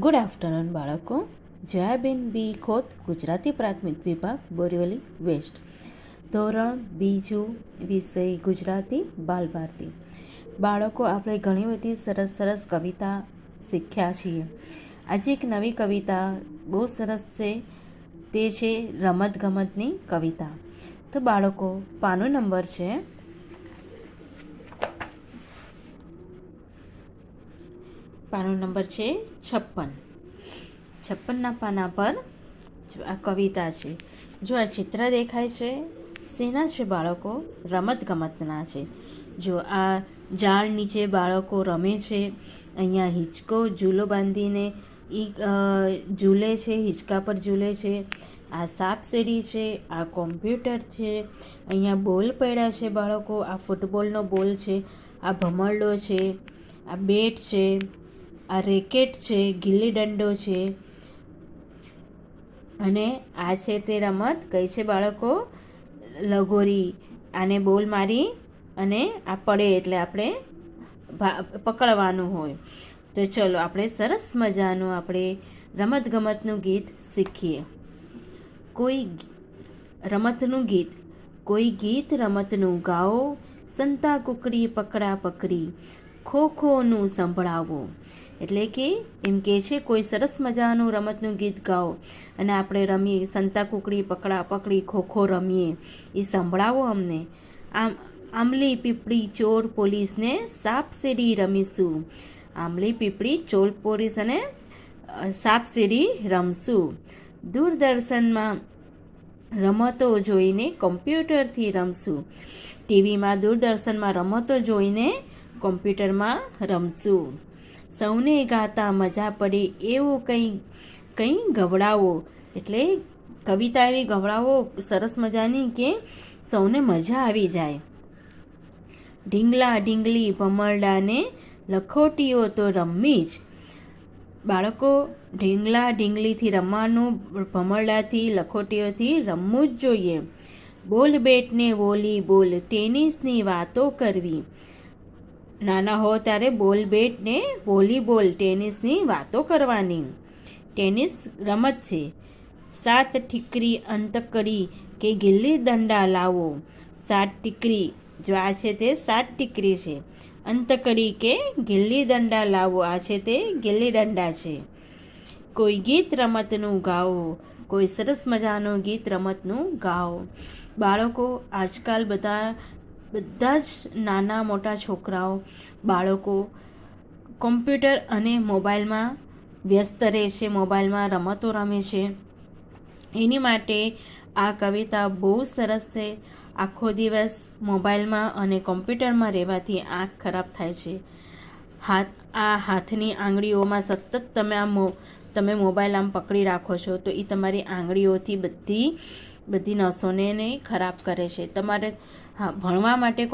Good afternoon બાળકો. જયાબેન બી ખોત, ગુજરાતી પ્રાથમિક વિભાગ, બોરીવલી વેસ્ટ. ધોરણ બીજું વિષય ગુજરાતી, બાલભારતી. બાળકો, આપણે ઘણી બધી સરસ સરસ કવિતા શીખ્યા છીએ. આજે એક નવી કવિતા, બહુ સરસ છે, તે છે રમતગમતની કવિતા. તો બાળકો, પાનો નંબર છે પાનો નંબર છે છપ્પન. છપ્પનના પાના પર આ કવિતા છે. જો આ ચિત્ર દેખાય છે, શેના છે બાળકો? રમત ગમતના છે. જો આ ઝાડ નીચે બાળકો રમે છે, અહીંયા હિંચકો ઝૂલો બાંધીને એ ઝૂલે છે, હિંચકા પર ઝૂલે છે. આ સાપ સીડી છે, આ કોમ્પ્યુટર છે, અહીંયા બોલ પડ્યા છે બાળકો. આ ફૂટબોલનો બોલ છે, આ ભમરડો છે, આ બેટ છે. આ રેકેટ છે, ગિલ્લી દંડો છે. અને આ છે તે રમત કઈ છે બાળકો, લગોરી. આને બોલ મારી અને આ પડે એટલે આપણે પકડવાનું હોય. તો ચલો, આપણે સરસ મજાનું આપણે રમતગમતનું ગીત શીખીએ. કોઈ રમતનું ગીત. કોઈ ગીત રમતનું ગાઓ, સંતા કુકડી પકડા પકડી. ખો ખોનું સંભળાવો એટલે કે એમ કે છે, કોઈ સરસ મજાનું રમતનું ગીત ગાઓ. અને આપણે રમીએ, સંતા કુકડી, પકડા, પકડી, ખોખો રમીએ. એ સંભળાવો અમને. આમ, આંબલી, પીપળી, ચોર પોલીસને સાપ સીડી રમીશું. આંબલી, પીપળી, ચોર પોલીસ અને સાપ સીડી રમશું. દૂરદર્શનમાં રમતો જોઈને કોમ્પ્યુટરથી રમશું. ટીવીમાં દૂરદર્શનમાં રમતો જોઈને કોમ્પ્યુટરમાં રમશું. સૌને ગાતા મજા પડે એવું કંઈ કંઈ ગવડાવો. એટલે કવિતા એવી ગવડાવો સરસ મજાની કે સૌને મજા આવી જાય. ઢીંગલા ઢીંગલી ભમરડાને લખોટીઓ તો રમવી જ. બાળકો ઢીંગલા ઢીંગલીથી રમવાનું, ભમરડાથી લખોટીઓથી રમવું જ જોઈએ. બોલ બેટને વોલી બોલ, ટેનિસની વાતો કરવી. નાના હો ત્યારે બોલ બેટ ને વોલીબોલ ટેનિસની વાતો કરવાની. ટેનિસ રમત છે. સાત ઠીકરી અંતકડી કે ગિલ્લી દંડા લાવો. સાત ટીકરી જો આ છે તે સાત ટીકરી છે. અંતકડી કે ગિલ્લી દંડા લાવો. આ છે તે ગિલ્લી દંડા છે. કોઈ ગીત રમતનું ગાઓ. કોઈ સરસ મજાનું ગીત રમતનું ગાઓ. બાળકો, આજકાલ બધા બધા જ નાના મોટા છોકરાઓ, બાળકો કોમ્પ્યુટર અને મોબાઈલમાં વ્યસ્ત રહે છે, મોબાઈલમાં રમતો રમે છે. એની માટે આ કવિતા બહુ સરસ છે. આખો દિવસ મોબાઈલમાં અને કોમ્પ્યુટરમાં રહેવાથી આંખ ખરાબ થાય છે. હાથ, આ હાથની આંગળીઓમાં સતત તમે આ તમે મોબાઈલ આમ પકડી રાખો છો, તો એ તમારી આંગળીઓથી બધી બધી નસોને ને ખરાબ કરે છે. તમારે, હા, ભણવા માટે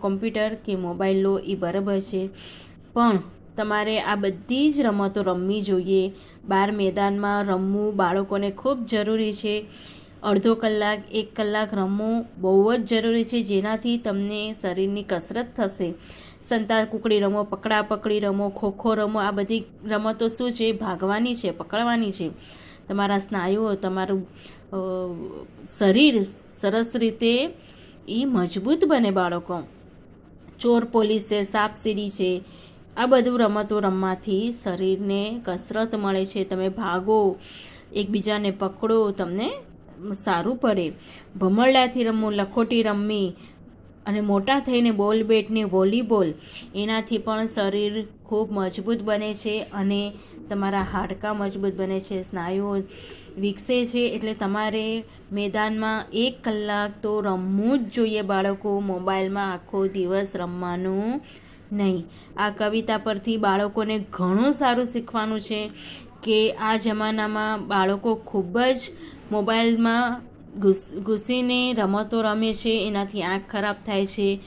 કોમ્પ્યુટર કે મોબાઈલ લો એ બરાબર છે. પણ તમારે આ બધી જ રમતો રમવી જોઈએ. બહાર મેદાનમાં રમવું બાળકોને ખૂબ જરૂરી છે. અડધો કલાક, એક કલાક રમવું બહુ જ જરૂરી છે, જેનાથી તમને શરીરની કસરત થશે. સંતાર કુકડી રમો, પકડા પકડી રમો, ખોખો રમો, આ બધી રમતો શું છે? ભાગવાની છે, પકડવાની છે. તમારા સ્નાયુઓ, તમારું શરીર સરસ રીતે એ મજબૂત બને બાળકો. ચોર પોલીસ છે, સાપ સીડી છે, આ બધું રમતો રમવાથી શરીરને કસરત મળે છે. તમે ભાગો, એકબીજાને પકડો, તમને સારું પડે. ભમરડાથી રમવું લખોટી રમવી અને મોટા થઈને બોલ બેટને વોલીબોલ, એનાથી પણ શરીર ખૂબ મજબૂત બને છે અને તમારા હાડકાં મજબૂત બને છે. સ્નાયુઓ વિકસે છે એટલે તમારે મેદાનમાં એક કલાક તો રમવું જ જોઈએ બાળકો. મોબાઈલમાં આખો દિવસ રમવાનું નહીં. આ કવિતા પરથી બાળકોને ઘણું સારું શીખવાનું છે કે આ જમાનામાં બાળકો ખૂબ જ મોબાઈલમાં ઘૂસીને રમતો રમે છે, એનાથી આંખ ખરાબ થાય છે.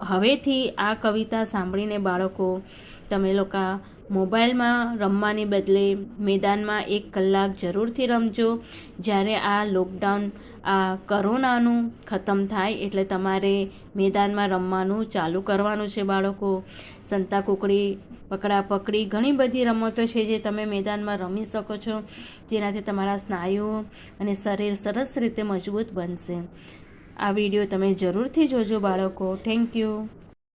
હવેથી આ કવિતા સાંભળીને બાળકો, તમે લોકો મોબાઈલમાં રમવાની બદલે મેદાનમાં એક કલાક જરૂરથી રમજો. જ્યારે આ લોકડાઉન, આ કરોનાનું ખતમ થાય એટલે તમારે મેદાનમાં રમવાનું ચાલુ કરવાનું છે બાળકો. સંતા કુકડી, પકડા પકડી ઘણી બધી રમતો છે જે તમે મેદાનમાં રમી શકો છો. જેનાથી તમારા સ્નાયુઓ અને શરીર સરસ રીતે મજબૂત બનશે. આ વીડિયો તમે જરૂરથી જોજો બાળકો. Thank you.